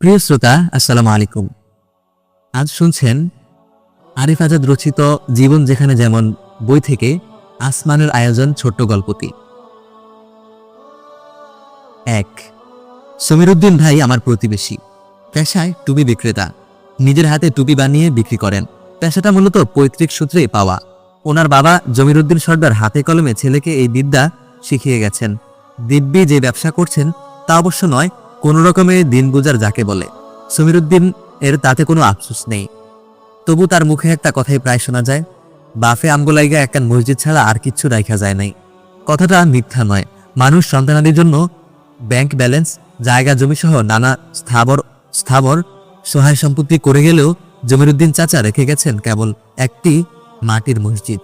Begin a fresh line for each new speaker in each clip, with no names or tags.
প্রিয় শ্রোতা, আসসালামু আলাইকুম। আজ শুনছেন আরিফ আজাদ রচিত জীবন যেখানে যেমন বই থেকে আসমানের আয়োজন ছোট্ট গল্পটি। এক, সমীরুদ্দিন ভাই আমার প্রতিবেশী। পেশায় টুপি বিক্রেতা। নিজের হাতে টুপি বানিয়ে বিক্রি করেন। পেশাটা মূলত পৈতৃক সূত্রে পাওয়া। ওনার বাবা জমিরুদ্দিন সর্দার হাতে কলমে ছেলেকে এই বিদ্যা শিখিয়ে গেছেন। দিব্যি যে ব্যবসা করছেন তা অবশ্য নয় কোনো রকমে দিন গুজার যাকে বলে। সমীরুদ্দিন এর তাতে কোনো আফসোস নেই। তবু তার মুখে একটা কথাই প্রায় শোনা যায়, বাফে আমগোলাইগা একটা মসজিদ ছাড়া আর কিচ্ছু রাখা যায় নাই। কথাটা মিথ্যা নয়। মানুষ সন্তানাদির জন্য ব্যাংক ব্যালেন্স, জায়গা জমি সহ নানা স্থাবর স্থাবর সহায় সম্পত্তি করে গেলেও জমিরুদ্দিন চাচা রেখে গেছেন কেবল একটি মাটির মসজিদ।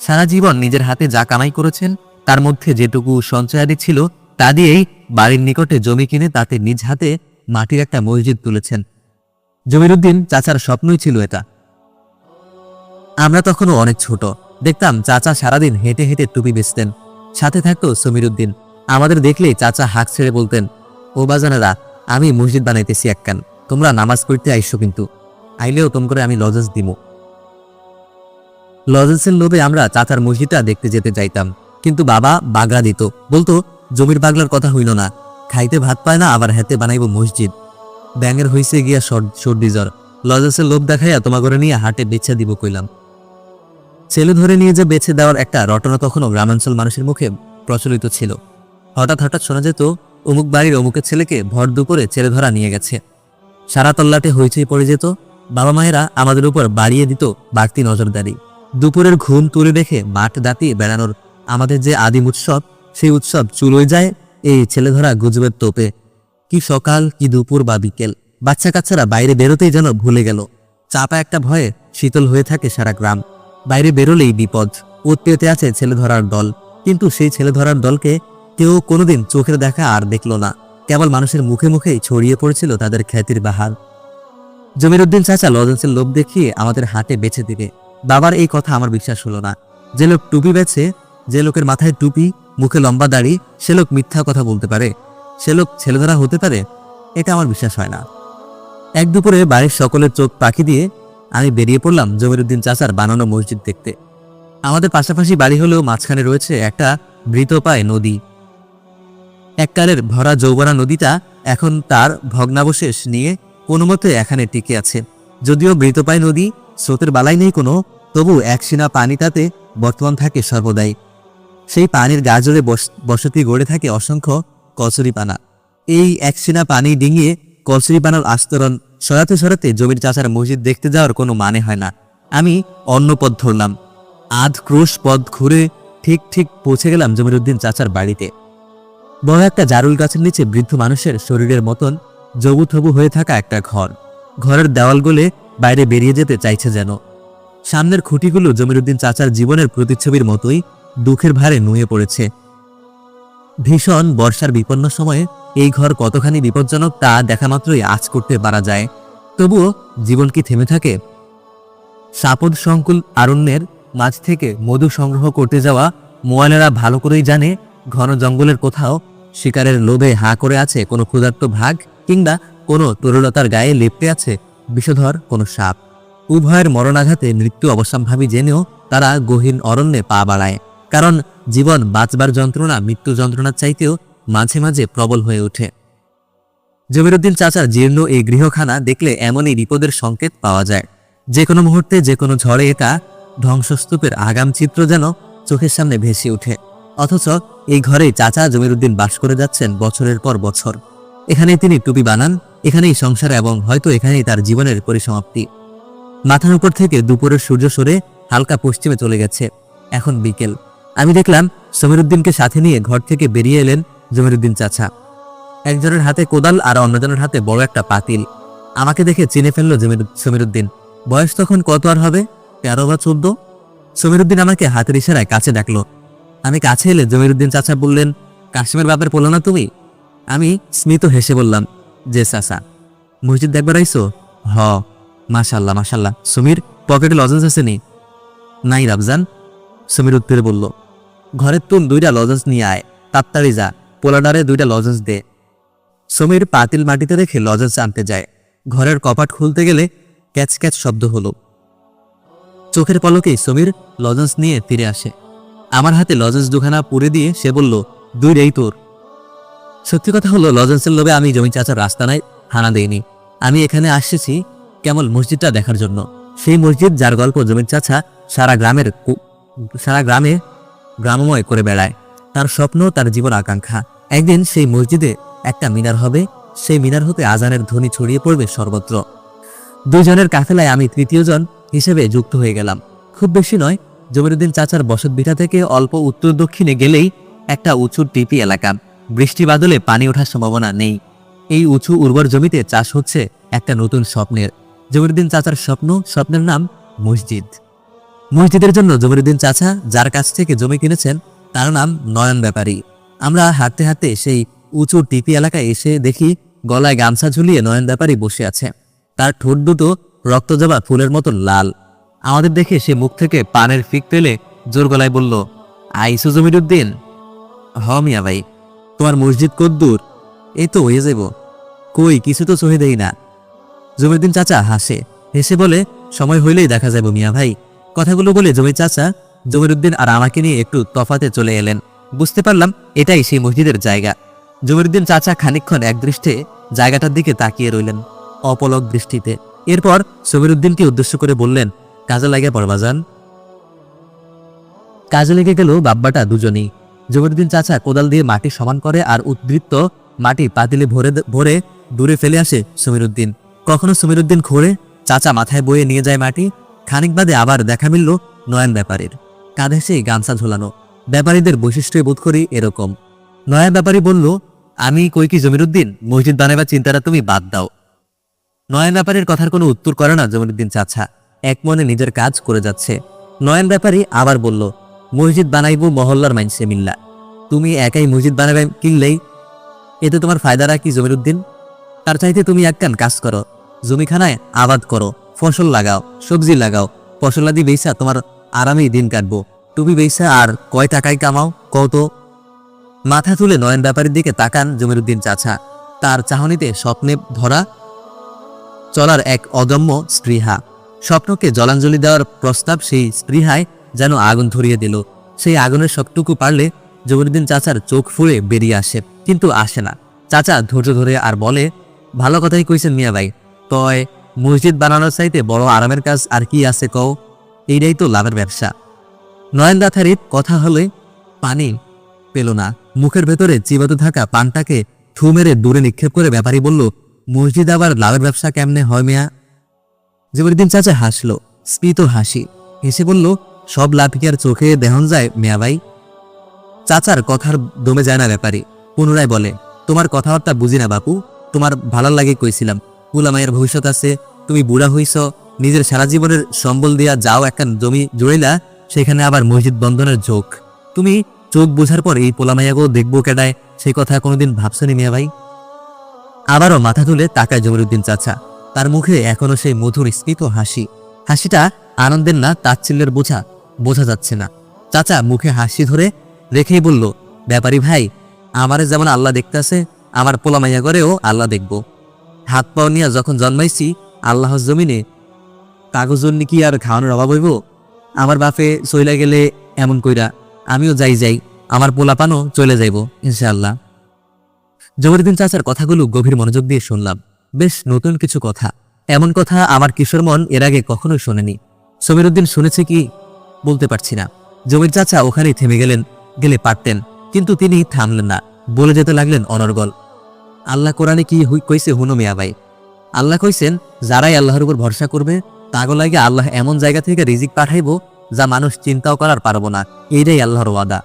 সারা জীবন নিজের হাতে যা কামাই করেছেন, তার মধ্যে যেটুকু সঞ্চয়াদি ছিল, তা দিয়েই বাড়ির নিকটে জমি কিনে তাতে নিজ হাতে মাটির একটা মসজিদ তুলেছেন। জমিরুদ্দিন চাচার স্বপ্নই ছিল এটা। আমরা তখনও অনেক ছোট। দেখতাম চাচা সারাদিন হেঁটে হেঁটে টুপি বেচতেন। সাথে থাকতো সমীরুদ্দিন। আমাদের দেখলেই চাচা হাঁক ছেড়ে বলতেন, ও বাজানেরা, আমি মসজিদ বানাইতেছি একখান তোমরা নামাজ পড়তে আইসো কিন্তু। আইলেও তোম করে আমি লজেন্স দিব লজেন্সের লোভে আমরা চাচার মসজিদটা দেখতে যেতে চাইতাম কিন্তু বাবা বাগড়া দিত। বলতো জমির বাগলার কথা হইল না। খাইতে ভাত পায় না, আবার হাতে বানাইব মসজিদ। ব্যাঙের হইছে গিয়া সর্দি জ্বর। লজেন্সের লোভ দেখাইয়া তোমা করে নিয়ে হাটে বেছে দিব কইলাম। ছেলে ধরে নিয়ে যে বেছে দেওয়ার একটা রটনা তখনও গ্রামাঞ্চল মানুষের মুখে প্রচলিত ছিল। হঠাৎ হঠাৎ শোনা যেত, অমুক বাড়ির অমুকের ছেলেকে ভর দুপুরে ছেলে ধরা নিয়ে গেছে। সারা তল্লাটে হইচই পড়ে যেত, বাবা মায়েরা আমাদের উপর বাড়িয়ে দিত বাড়তি নজরদারি। দুপুরের ঘুম তুলে রেখে মাঠ দাঁতিয়ে বেড়ানোর আমাদের যে আদিম উৎসব সেই উৎসব চুলোয় যায়, এই ছেলে ধরা গুজবের তোপে। কি সকাল, কি দুপুর বা বিকেল। বাচ্চা কাচ্চারা বাইরে বেরোতেই যেন ভুলে গেল। চাপা একটা ভয়ে শীতল হয়ে থাকে সারা গ্রাম। বাইরে বেরোলেই বিপদ। উৎপেতে আছে ছেলে ধরার দল। কিন্তু সেই ছেলে ধরার দলকে কেউ কোনোদিন চোখের দেখা আর দেখল না। কেবল মানুষের মুখে মুখেই ছড়িয়ে পড়েছিল তাদের খ্যাতির বাহার। জমিরুদ্দিন চাচা লজেন্সের লোভ দেখিয়ে আমাদের হাতে বেছে দিবে। বাবার এই কথা আমার বিশ্বাস হলো না। যে লোক টুপি বেছে যে লোকের মাথায় টুপি মুখে লম্বা দাড়ি, সে লোক মিথ্যা কথা বলতে পারে, সে লোক ছেলেধরা হতে পারে, এটা আমার বিশ্বাস হয় না। এক দুপুরে বাড়ির সকলের চোখ পাখি দিয়ে আমি বেরিয়ে পড়লাম জমিরুদ্দিন চাচার বানানো মসজিদ দেখতে। আমাদের পাশাপাশি বাড়ি হলেও মাঝখানে রয়েছে একটা মৃতপায় নদী। এককালের ভরা যৌবনা নদীটা এখন তার ভগ্নাবশেষ নিয়ে কোনো মতে এখানে টিকে আছে। যদিও মৃতপায় নদী স্রোতের বালাই নেই কোনো, তবু একসিনা পানি তাতে বর্তমান থাকে সর্বদাই। সেই পানির গাজরে বসতি গড়ে থাকে অসংখ্য কচুরিপানা এই একসিনা পানি ডিঙিয়ে কচুরিপানার আস্তরণ সরাতে সরাতে জমির চাচার মসজিদ দেখতে যাওয়ার কোনো মানে হয় না। আমি অন্য পথ ধরলাম। আধ ক্রোশ পথ ঘুরে ঠিক ঠিক পৌঁছে গেলাম জমিরুদ্দিন চাচার বাড়িতে। বড় একটা জারুল গাছের নিচে বৃদ্ধ মানুষের শরীরের মতন জবুথবু হয়ে থাকা একটা ঘর। ঘরের দেওয়াল গলে বাইরে বেরিয়ে যেতে চাইছে যেন। সামনের খুঁটিগুলো জমিরুদ্দিন চাচার জীবনের প্রতিচ্ছবির মতোই দুঃখের ভারে নুয়ে পড়েছে। ভীষণ বর্ষার বিপন্ন সময়ে এই ঘর কতখানি বিপজ্জনক তা দেখা মাত্রই আজ করতে পারা যায়। তবুও জীবন কি থেমে থাকে? সাপদ সংকুল আরণ্যের মাঝ থেকে মধু সংগ্রহ করতে যাওয়া মোয়ালেরা ভালো করেই জানে ঘন জঙ্গলের কোথাও শিকারের লোভে হা করে আছে কোনো ক্ষুধার্ত ভাগ কিংবা কোনো তরুলতার গায়ে লেপটে আছে বিষধর কোনো সাপ। উভয়ের মরণাঘাতে মৃত্যু অবশ্যম্ভাবী জেনেও তারা গহীন অরণ্যে পা বাড়ায়। কারণ জীবন বাঁচবার যন্ত্রণা, মৃত্যু যন্ত্রণার চাইতেও মাঝে মাঝে প্রবল হয়ে ওঠে। জমিরুদ্দিন চাচার জীর্ণ এই গৃহখানা দেখলে এমনই বিপদের সংকেত পাওয়া যায়। যে কোনো মুহূর্তে যে কোনো ঝড়ে এটা ধ্বংসস্তূপের আগাম চিত্র যেন চোখের সামনে ভেসে ওঠে। অথচ এই ঘরেই চাচা জমিরুদ্দিন বাস করে যাচ্ছেন বছরের পর বছর। এখানেই তিনি টুপি বানান, এখানেই সংসার এবং হয়তো এখানেই তার জীবনের পরিসমাপ্তি। মাথার উপর থেকে দুপুরের সূর্য সরে হালকা পশ্চিমে চলে গেছে। এখন বিকেল। আমি দেখলাম সমীরুদ্দিনকে সাথে নিয়ে ঘর থেকে বেরিয়ে এলেন জমিরুদ্দিন চাচা। একজনের হাতে কোদাল আর অন্যজনের হাতে বড় একটা পাতিল। আমাকে দেখে চিনে ফেলল সমীরুদ্দিন। বয়স তখন কত আর হবে? তেরো বা চোদ্দ? সমীরুদ্দিন আমাকে হাতের ইশারায় কাছে ডাকলো। আমি কাছে এলে জমিরুদ্দিন চাচা বললেন কাশ্মীর বাপের পোলো না তুমি? আমি স্মিত হেসে বললাম, যে চাচা। মসজিদ দেখবার আইসো হ। মাশাল্লাহ মাশাল্লাহ সমীর পকেটে লজেন্স আছে নি? নাই রাবজান সমীর উত্তরে বলল। ঘরের তুন দুইটা লজেন্স নিয়ে আয়, তাড়াতাড়ি যা, পোলাডারে দুইটা লজেন্স দে। সমীর পাতিল মাটিতে রেখে লজেন্স আনতে যায়। ঘরের কপাট খুলতে গেলে ক্যাচ ক্যাচ শব্দ হলো। চোখের পলকেই সমীর লজেন্স নিয়ে ফিরে আসে। আমার হাতে লজেন্স দুখানা পুড়ে দিয়ে সে বলল, দুই রেই তোর। সত্যি কথা হলো লজেন্সের লোভে আমি জমি চাচার রাস্তা নাই হানা দেইনি। আমি এখানে আসতেছি কেমন মসজিদটা দেখার জন্য। সেই মসজিদ যার গল্প জমির চাচা সারা গ্রামের সারা গ্রামে গ্রামময় করে বেড়ায়। তার স্বপ্ন, তার জীবন আকাঙ্ক্ষা। একদিন সেই মসজিদে একটা মিনার হবে। সেই মিনার হতে আজানের ধ্বনি ছড়িয়ে পড়বে সর্বত্র। দুইজনের কাফেলায় আমি তৃতীয়জন হিসেবে যুক্ত হয়ে গেলাম। খুব বেশি নয়, জমিরুদ্দিন চাচার বসত ভিটা থেকে অল্প উত্তর দক্ষিণে গেলেই একটা উঁচু টিপি এলাকা। বৃষ্টি বাদলে পানি ওঠার সম্ভাবনা নেই। এই উঁচু উর্বর জমিতে চাষ হচ্ছে একটা নতুন স্বপ্নের। জমিরুদ্দিন চাচার স্বপ্ন, স্বপ্নের নাম মসজিদ। মসজিদের জন্য জমিরুদ্দিন চাচা যার কাছ থেকে জমি কিনেছেন, তার নাম নয়ন ব্যাপারী। আমরা হাঁটতে হাঁটতে সেই উঁচু টিপি এলাকায় এসে দেখি গলায় গামছা ঝুলিয়ে নয়ন ব্যাপারী বসে আছে। তার ঠোঁট দুটো রক্তজবা ফুলের মতো লাল। আমাদের দেখে সে মুখ থেকে পানের ফিক পেলে জোর গলায় বলল, আইসু জমিরুদ্দিন? হ মিয়া ভাই। তোমার মসজিদ কদ্দূর এই তো হয়ে যাব কই, কিছু তো সহে দেই না। জমিরুদ্দিন চাচা হাসে। হেসে বলে, সময় হইলেই দেখা যাবে মিয়া ভাই। কথাগুলো বলে জমির চাচা জমিরুদ্দিন আর আমাকে নিয়ে একটু তফাতে চলে এলেন। বুঝতে পারলাম এটাই সেই মসজিদের জায়গা। জমিরুদ্দিন চাচা খানিকক্ষণ একদৃষ্টে জায়গাটার দিকে তাকিয়ে রইলেন অপলক দৃষ্টিতে। এরপর সমিরুদ্দিনকে উদ্দেশ্য করে বললেন, কাজে লাগে পরবাজান কাজে লেগে গেল বাব্বাটা দুজনেই। জমিরুদ্দিন চাচা কোদাল দিয়ে মাটি সমান করে আর উদ্বৃত্ত মাটি পাতিলে ভরে ভরে দূরে ফেলে আসে সমীরুদ্দিন কখনো সমীরুদ্দিন খোঁড়ে, চাচা মাথায় বয়ে নিয়ে যায় মাটি খানিক বাদে আবার দেখা মিলল নয়ন ব্যাপারীর। কাঁধে সেই গামছা ঝোলানো। ব্যাপারীদের বৈশিষ্ট্য বোধ করি এরকম। নয়ন ব্যাপারী বলল, আমি কই কি জমিরুদ্দিন? মসজিদ বানাবার চিন্তাটা তুমি বাদ দাও। নয়ন ব্যাপারীর কথার কোনো উত্তর করে না জমিরুদ্দিন চাচা। এক মনে নিজের কাজ করে যাচ্ছে। নয়ন ব্যাপারী আবার বলল, মসজিদ বানাইবো মহল্লার মাইনসে মিল্লা। তুমি একাই মসজিদ বানাবে কিনলেই এতে তোমার ফায়দারা কি জমিরুদ্দিন? তার চাইতে তুমি এক কান কাজ করো। জমিখানায় আবাদ করো। ফসল লাগাও, সবজি লাগাও ফসলাদি বেচা তোমার আরামেই দিন কাটবো। তুমি বেচা আর কয় টাকায় কামাও? কত মাথা তুলে নয়ন ব্যাপারীর দিকে তাকান জমিরুদ্দিন চাচা। তার চাহনিতে স্বপ্নে ধরা চলার এক অদম্য স্পৃহা। স্বপ্নকে জলাঞ্জলি দেওয়ার প্রস্তাব সেই স্পৃহায় যেন আগুন ধরিয়ে দিল। সেই আগুনের সবটুকু পারলে জমিরুদ্দিন চাচার চোখ ফুড়ে বেরিয়ে আসে, কিন্তু আসে না। চাচা ধৈর্য ধরে আর বলে, ভালো কথাই কইছেন মিয়া ভাই। তয় মসজিদ বানানোর চাইতে বড় আরামের কাজ আর কি আছে কও? এইটাই তো লাভের ব্যবসা। নয়ন দাথারির কথা হলে পানি পেল না। মুখের ভেতরে চিবাতে থাকা পানটাকে থু মেরে দূরে নিক্ষেপ করে ব্যাপারী বলল, মসজিদ আবার লাভের ব্যবসা কেমনে হয় মিয়া? জবরুদ্দিন চাচা হাসলো, স্মিত হাসি। হেসে বলল, সব আর চোখে দেহন যায় মিয়া ভাই? চাচার কথার দমে যায় না ব্যাপারী। পুনরায় বলে, তোমার কথাবার্তা বুঝি না বাপু। তোমার ভালো লাগে কইছিলাম। কুলামায়ের ভবিষ্যৎ আছে, তুমি বুড়া হইছ, নিজের সারা জীবনের সম্বল দিয়া যাও একটা জমি জুড়িলা সেখানে আবার মসজিদ বন্ধনের ঝোঁক। তুমি চোখ বোঝার পর এই পোলামাইয়াগো দেখব কেডায় সেই কথা কোনোদিন ভাবছনি মিয়া ভাই? আবারও মাথা তুলে তাকায় জমিরুদ্দিন চাচা। তার মুখে এখনও সেই মধুর স্মিত হাসি। হাসিটা আনন্দের না তাচ্ছিল্যের বোঝা বোঝা যাচ্ছে না। চাচা মুখে হাসি ধরে রেখেই বলল, ব্যাপারী ভাই, আমারে যেমন আল্লাহ দেখতেছে, আমার পোলামাইয়া করেও আল্লাহ দেখব। হাত পাও নিয়া যখন জন্মাইছি, আল্লাহর জমিনে কাগজন্য কি আর খাওয়ানোর অভাব হইব? আমার বাপে চইলা গেলে এমন কইরা, আমিও যাই যাই, আমার পোলাপানও চলে যাইব, ইনশাআল্লাহ। জবরুদ্দিন চাচার কথাগুলো গভীর মনোযোগ দিয়ে শুনলাম। বেশ নতুন কিছু কথা। এমন কথা আমার কিশোর মন এর আগে কখনোই শোনেনি। সমীরুদ্দিন শুনেছে কি, বলতে পারছি না। জমির চাচা ওখানেই থেমে গেলেন, গেলে পারতেন, কিন্তু তিনি থামলেন না। বলে যেতে লাগলেন অনর্গল। আল্লাহ কোরআনে কি কইছে, হুনো মিয়া ভাই? আল্লাহ কইছেন, যারাই আল্লাহর উপর ভরসা করবে, তাগো লাগে আল্লাহ এমন জায়গা থেকে রিজিক পাঠাইবো, যা মানুষ চিন্তাও করার পারব না। এইটাই আল্লাহর ওয়াদা।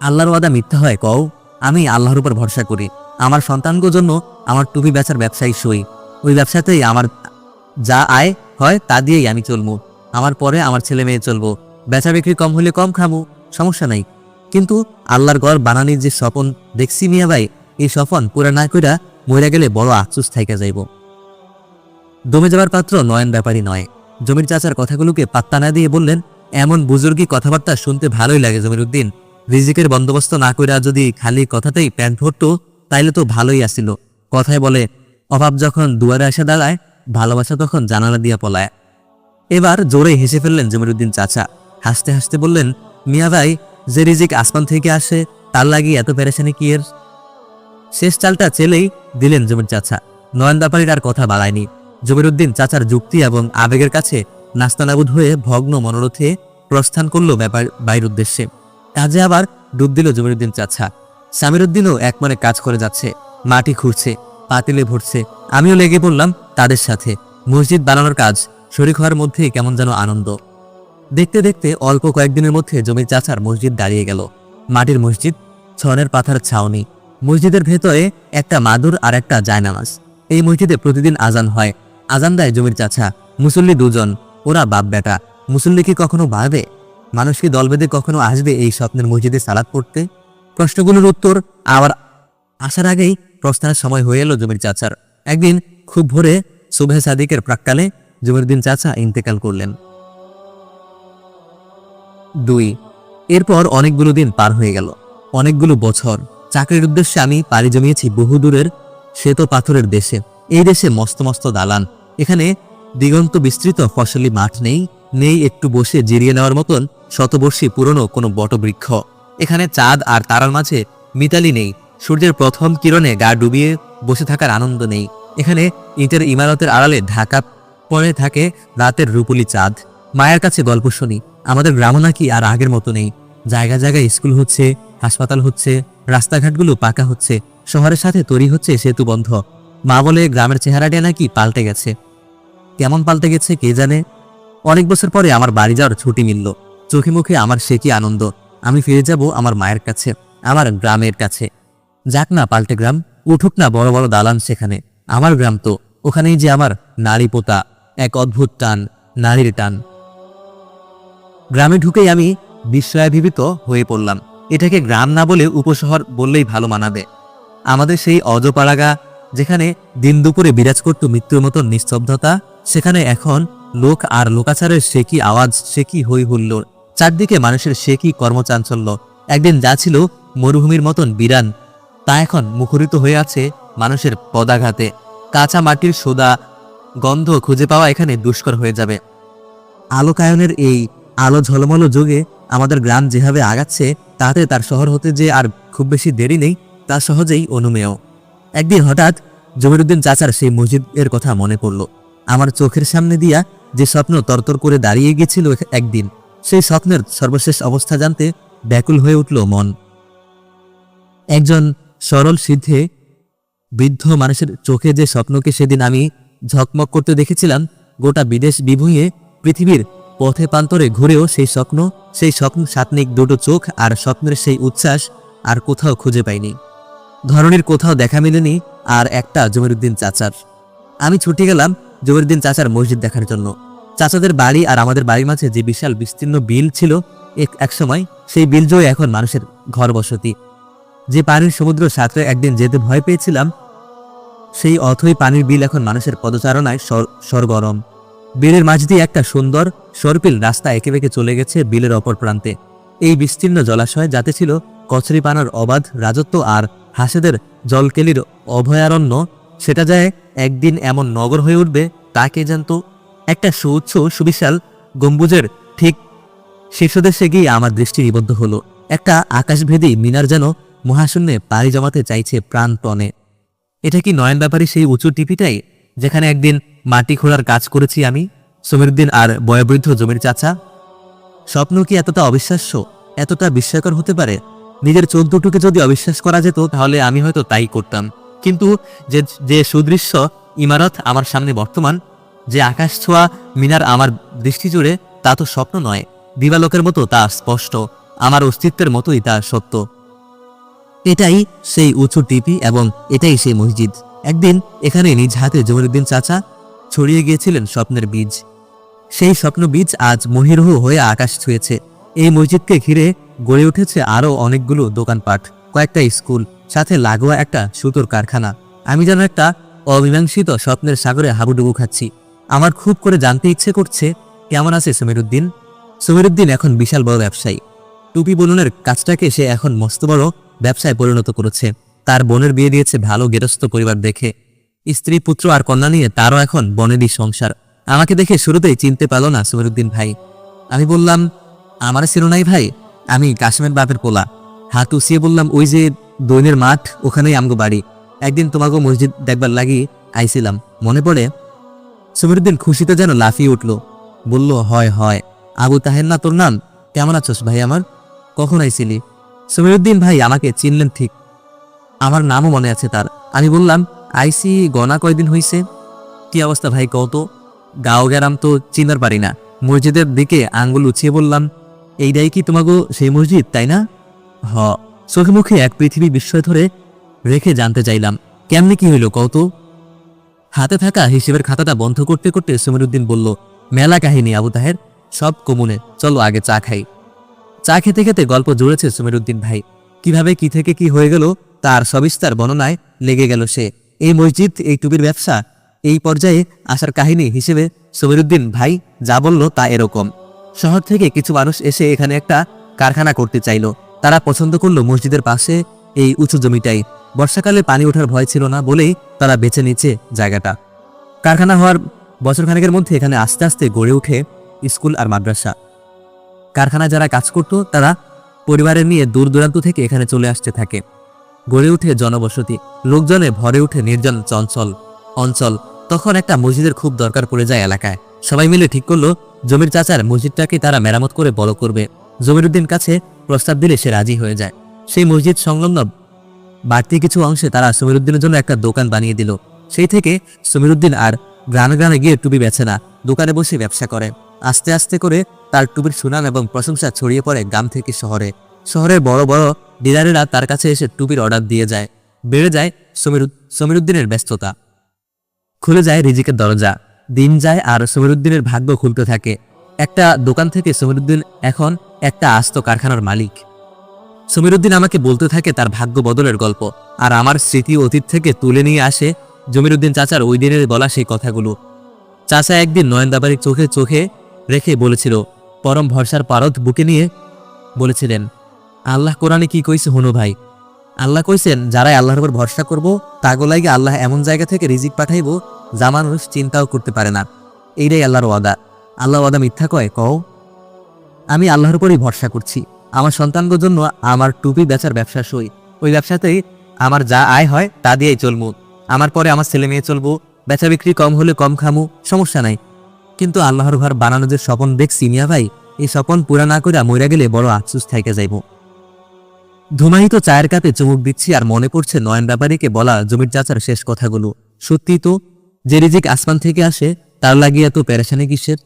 আল্লাহর ওয়াদা মিথ্যা হয়, কও, আমি আল্লাহর উপর ভরসা করি। আমার সন্তানগো জন্য আমার টুপি বেচার ব্যবসায়ী সই। ওই ব্যবসাতেই আমার যা আয় হয়, তা দিয়েই আমি চলবো আমার পরে আমার ছেলে মেয়ে চলবো। বেচা বিক্রি কম হলে কম খামু, সমস্যা নাই। কিন্তু আল্লাহর ঘর বানানির যে স্বপন, দেখছি মিয়া ভাই এই স্বপন পুরা না কইরা মরে গেলে বড় আফসুস থাইকা যাইব। দমে যাবার পাত্র নয়ন ব্যাপারী নয়। জমির চাচার কথাগুলোকে পাত্তা না দিয়ে বললেন, এমন বুজুর্গি কথাবার্তা শুনতে ভালোই লাগে জমির উদ্দিন। রিজিকের বন্দোবস্ত না কইরা যদি খালি কথাতেই প্যান্ট ভরতো তাইলে তো ভালোই আসিল। কথায় বলে, অভাব যখন দুয়ারে আসা দাঁড়ায়, ভালোবাসা তখন জানালা দিয়া পলায়। এবার জোরে হেসে ফেললেন জমিরুদ্দিন চাচা। হাসতে হাসতে বললেন, মিয়া ভাই, যে রিজিক আসমান থেকে আসে, তার লাগি এত পেরেশানি কি এর? শেষ চালটা চেলেই দিলেন জমির চাচা। নয়ন ব্যাপারীর আর কথা বাড়ায়নি। জমিরুদ্দিন চাচার যুক্তি এবং আবেগের কাছে নাস্তানাবুদ হয়ে ভগ্ন মনোরথে প্রস্থান করল ব্যাপার বাইর উদ্দেশ্যে। কাজে আবার ডুব দিল জমিরুদ্দিন চাচা। সামিরুদ্দিনও এক মনে কাজ করে যাচ্ছে। মাটি খুঁড়ছে, পাতিলে ভরছে। আমিও লেগে পড়লাম তাদের সাথে। মসজিদ বানানোর কাজ শরিক হওয়ার মধ্যেই কেমন যেন আনন্দ। দেখতে দেখতে অল্প কয়েকদিনের মধ্যে জমির চাচার মসজিদ দাঁড়িয়ে গেল। মাটির মসজিদ, ছনের পাথার ছাউনি। মসজিদের ভেতরে একটা মাদুর আর একটা জায়নামাজ। এই মসজিদে প্রতিদিন আজান হয়। আজান দেয় জমির চাচা, মুসল্লি দুজন, ওরা বাপ বেটা। মুসল্লি কি কখনো বাড়বে মানুষ কি দল বেঁধে কখনো আসবে এই স্বপ্নের মসজিদে সালাদ পড়তে? প্রশ্নগুলোর উত্তর আবার আসার আগেই প্রস্থানের সময় হয়ে এলো জমির চাচার। একদিন খুব ভোরে সুবহে সাদিকের প্রাককালে জমিরুদ্দিন চাচা ইন্তেকাল করলেন। দুই, এরপর অনেকগুলো দিন পার হয়ে গেল। অনেকগুলো বছর। চাকরির উদ্দেশ্যে আমি পাড়ি জমিয়েছি বহুদূরের শ্বেত পাথরের দেশে। এই দেশে মস্ত মস্ত দালান। এখানে দিগন্ত বিস্তৃত ফসলি মাঠ নেই নেই একটু বসে জিরিয়ে নেওয়ার মতন শতবর্ষী পুরনো কোনো বটবৃক্ষ। এখানে চাঁদ আর তারার মাঝে মিতালি নেই, সূর্যের প্রথম কিরণে গা ডুবিয়ে বসে থাকার আনন্দ নেই। এখানে ইটের ইমারতের আড়ালে ঢাকা পড়ে থাকে রাতের রূপুলি চাঁদ। মায়ের কাছে গল্প শুনি, আমাদের গ্রামও নাকি আর আগের মতো নেই। জায়গা জায়গায় স্কুল হচ্ছে, হাসপাতাল হচ্ছে রাস্তাঘাটগুলো পাকা হচ্ছে, শহরের সাথে তৈরি হচ্ছে সেতু বন্ধ। মা বলে গ্রামের চেহারাটা নাকি পাল্টে গেছে। কেমন পাল্টে গেছে কে জানে? অনেক বছর পরে আমার বাড়ি যাওয়ার ছুটি মিলল। চোখে মুখে আমার সে কি আনন্দ। আমি ফিরে যাব আমার মায়ের কাছে, আমার গ্রামের কাছে। যাক না পাল্টে গ্রাম, উঠুক না বড় বড় দালান সেখানে। আমার গ্রাম তো, ওখানেই যে আমার নারী পোতা, এক অদ্ভুত টান, নারীর টান। গ্রামে ঢুকেই আমি বিস্ময়াভিভূত হয়ে পড়লাম। এটাকে গ্রাম না বলে উপশহর বললেই ভালো মানাবে। আমাদের সেই অজপাড়াগা, যেখানে দিন দুপুরে বিরাজ করত মৃত্যুর মতন নিস্তব্ধতা, সেখানে এখন লোক আর লোকাচারের সে কি আওয়াজ, সে কি হই হুল্লোড় চারদিকে মানুষের সে কি কর্মচাঞ্চল্য। একদিন যা ছিল মরুভূমির মতন বিরান, তা এখন মুখরিত হয়ে আছে মানুষের পদাঘাতে। কাঁচা মাটির সোদা গন্ধ খুঁজে পাওয়া এখানে দুষ্কর হয়ে যাবে। আলোকায়নের এই আলো ঝলমলো যুগে আমাদের গ্রাম যেভাবে আগাচ্ছে, তাতে তার শহর হতে যে আর খুব বেশি দেরি নেই, তা সহজেই অনুমেয়। একদিন হঠাৎ জমিরুদ্দিন চাচার সেই মসজিদের কথা মনে পড়ল। আমার চোখের সামনে দিয়া যে স্বপ্ন তরতর করে দাঁড়িয়ে গেছিল একদিন, সেই স্বপ্নের সর্বশেষ অবস্থা জানতে ব্যাকুল হয়ে উঠল মন। একজন সরল সিদ্ধে বৃদ্ধ মানুষের চোখে যে স্বপ্নকে সেদিন আমি ঝকমক করতে দেখেছিলাম, গোটা বিদেশ বিভুঁয়ে পৃথিবীর পথে প্রান্তরে ঘুরেও সেই স্বপ্ন সেই স্বপ্ন সাত্নিক দুটো চোখ আর স্বপ্নের সেই উচ্ছ্বাস আর কোথাও খুঁজে পাইনি। ধরনের কোথাও দেখা মেলেনি আর একটা জমিরুদ্দিন চাচার। আমি ছুটে গেলাম জমিরুদ্দিন চাচার মসজিদ দেখার জন্য। চাচাদের বাড়ি আর আমাদের বাড়ির মাঝে যে বিশাল বিস্তীর্ণ বিল ছিল, এক একসময় সেই বিল জয়ে এখন মানুষের ঘর বসতি। যে পানির সমুদ্র সাঁতরে একদিন যেতে ভয় পেয়েছিলাম, সেই অথই পানির বিল এখন মানুষের পদচারণায় সর- সরগরম বিলের মাঝ দিয়ে একটা সুন্দর সরপিল রাস্তা একে বেঁকে চলে গেছে বিলের অপর প্রান্তে। এই বিস্তীর্ণ জলাশয় যাতে ছিল কচুরিপানার অবাধ রাজত্ব আর হাসেদের জলকেলির অভয়ারণ্য, সেটা যায় একদিন এমন নগর হয়ে উঠবে, তা কে জানতো? একটা সুউচ্চ, সুবিশাল গম্বুজের ঠিক শীর্ষদেশে গিয়ে আমার দৃষ্টি নিবদ্ধ হলো। একটা আকাশভেদী মিনার যেন মহাশূন্যে পাড়ি জমাতে চাইছে প্রাণপণে। এটা কি নয়ন ব্যাপারী সেই উঁচু টিপিটাই? যেখানে একদিন মাটি খোঁড়ার কাজ করেছি আমি, সমীরুদ্দিন আর বয়োবৃদ্ধ জমির চাচা। স্বপ্ন কি এতটা অবিশ্বাস্য? এতটা বিস্ময়কর হতে পারে? নিজের চোখ দুটোকে যদি অবিশ্বাস করা যেত, তাহলে আমি হয়তো তাই করতাম। কিন্তু যে যে সুদৃশ্য ইমারত আমার সামনে বর্তমান, যে আকাশ ছোঁয়া মিনার আমার দৃষ্টি জুড়ে তা তো স্বপ্ন নয়। দিবালোকের মতো তা স্পষ্ট। আমার অস্তিত্বের মতোই তা সত্য। এটাই সেই উঁচু টিপি এবং এটাই সেই মসজিদ। একদিন এখানে নিজ হাতে জমিরুদ্দিন চাচা ছড়িয়ে গিয়েছিলেন স্বপ্নের বীজ। সেই স্বপ্ন বীজ আজ মহিরহ হয়ে আকাশ ছুঁয়েছে। এই মসজিদকে ঘিরে গড়ে উঠেছে আরও অনেকগুলো দোকানপাট, কয়েকটা স্কুল, সাথে লাগোয়া একটা সুতোর কারখানা। আমি যেন একটা অমীমাংসিত স্বপ্নের সাগরে হাবুডুবু খাচ্ছি। আমার খুব করে জানতে ইচ্ছে করছে, কেমন আছে সমীরুদ্দিন? সমীরুদ্দিন এখন বিশাল বড় ব্যবসায়ী। টুপি বলুনের কাজটাকে সে এখন মস্ত বড় ব্যবসায় পরিণত করেছে। তার বোনের বিয়ে দিয়েছে ভালো গেরস্থ পরিবার দেখে। স্ত্রী, পুত্র আর কন্যা নিয়ে তারও এখন বনেরই সংসার। আমাকে দেখে শুরুতেই চিনতে পারল না সমিরুদ্দিন ভাই। আমি বললাম, আমার ছিল নাই ভাই? আমি কাশ্মীর বাপের পোলা। হাত উসিয়ে বললাম, ওই যে দৈনের মাঠ, ওখানেই আমগো বাড়ি। একদিন তোমাকে মসজিদ দেখবার লাগি আইছিলাম। মনে পড়ে সমিরুদ্দিন খুশিতে যেন লাফিয়ে উঠল। বলল, হয় হয়। আবু তাহের না তোর নাম? কেমন আছোস ভাই আমার? কখন আইছিলি? সমিরুদ্দিন ভাই আমাকে চিনলেন ঠিক আমার নামও মনে আছে তার। আমি বললাম, আইসি, গনা কয়দিন হইছে? কি অবস্থা ভাই কত গাও গেরাম তো চিনার পারি না। মসজিদের দিকে আঙ্গুল উছিয়ে বললাম এইটাই কি তোমাগো সেই মসজিদ, তাই না? হ। চোখে মুখে এক পৃথিবী বিস্ময় ধরে রেখে জানতে চাইলাম, কেমনে কি হইল কত হাতে থাকা হিসেবের খাতাটা বন্ধ করতে করতে সমীরুদ্দিন বলল, মেলা কাহিনী, আবু তাহের, সব কমুনে। চলো আগে চা খাই। চা খেতে খেতে গল্প জুড়েছে সমীরুদ্দিন ভাই, কীভাবে, কি থেকে, কি হয়ে গেল তার সবিস্তার বর্ণনায় লেগে গেল সে। এই মসজিদ, এই টুপির ব্যবসা, এই পর্যায়ে আসার কাহিনী হিসেবে সমীরুদ্দিন ভাই যা বলল তা এরকম। শহর থেকে কিছু মানুষ এসে এখানে একটা কারখানা করতে চাইল। তারা পছন্দ করল মসজিদের পাশে এই উঁচু জমিটাই। বর্ষাকালে পানি ওঠার ভয় ছিল না বলেই তারা বেছে নিচ্ছে জায়গাটা। কারখানা হওয়ার বছরখানেকের মধ্যে এখানে আস্তে আস্তে গড়ে ওঠে স্কুল আর মাদ্রাসা। কারখানায় যারা কাজ করত, তারা পরিবারের নিয়ে দূর দূরান্ত থেকে এখানে চলে আসতে থাকে। গড়ে উঠে জনবসতি। লোকজনে ভরে উঠে নির্জন চঞ্চল। অঞ্চল, তখন একটা মসজিদের খুব দরকার পড়ে যায় এলাকায়। সবাই মিলে ঠিক করল, জমির চাচার মসজিদটাকে তারা মেরামত করে বড় করবে। জমিরুদ্দিন কাছে প্রস্তাব দিলে সে রাজি হয়ে যায়। সেই মসজিদ সংলগ্ন বাড়তি কিছু অংশে তারা সমীরুদ্দিনের জন্য একটা দোকান বানিয়ে দিল। সেই থেকে সমীরুদ্দিন আর গ্রামে গ্রামে গিয়ে টুপি বেছে না, দোকানে বসে ব্যবসা করে। আস্তে আস্তে করে তার টুপির সুনাম এবং প্রশংসা ছড়িয়ে পড়ে গ্রাম থেকে শহরে। শহরের বড় বড় ডিলারেরা তার কাছে এসে টুপির অর্ডার দিয়ে যায়। বেড়ে যায় সমীরুদ সমীরুদ্দিনের ব্যস্ততা। খুলে যায় রিজিকের দরজা। দিন যায় আর সমীরুদ্দিনের ভাগ্য খুলতে থাকে। একটা দোকান থেকে সমীরুদ্দিন এখন একটা আস্ত কারখানার মালিক। সমীরুদ্দিন আমাকে বলতে থাকে তার ভাগ্য বদলের গল্প আর আমার স্মৃতি অতীত থেকে তুলে নিয়ে আসে জমিরুদ্দিন চাচার ওই দিনের বলা সেই কথাগুলো। চাচা একদিন নয়নদাবাড়ির চোখে চোখে রেখে বলেছিল, পরম ভরসার পারদ বুকে নিয়ে, বলেছিলেন। আল্লাহ কোরআনে কি কইছে হনু ভাই? আল্লাহ কইছেন, যারাই আল্লাহর উপর ভরসা করব তাগোলাইগে আল্লাহ এমন জায়গা থেকে রিজিক পাঠাইব যা মানুষ চিন্তাও করতে পারে না। এইটাই আল্লাহর ওয়াদা। আল্লাহ ওয়াদা মিথ্যা কয়? কও। আমি আল্লাহর উপরই ভরসা করছি। আমার সন্তানদের জন্য আমার টুপি বেচার ব্যবসা সই। ওই ব্যবসাতেই আমার যা আয় হয় তা দিয়েই চলবো আমার পরে আমার ছেলে মেয়ে চলবো, বেচা বিক্রি কম হলে কম খামু, সমস্যা নাই। কিন্তু আল্লাহর ঘর বানানো যে স্বপন দেখছি মিয়া ভাই, এই স্বপন পুরা না করে মইরা গেলে বড় আফসুস থাইকে যাইব। ধুমাহিত চায়ের কাপে চুমুক দিচ্ছি আর মনে পড়ছে নয়ন ব্যাপারীকে বলা জমির চাচার শেষ কথাগুলো। সত্যি তো, যে রিজিক আসমান থেকে আসে, তার লাগিয়া তো পেরেশানি কিসের?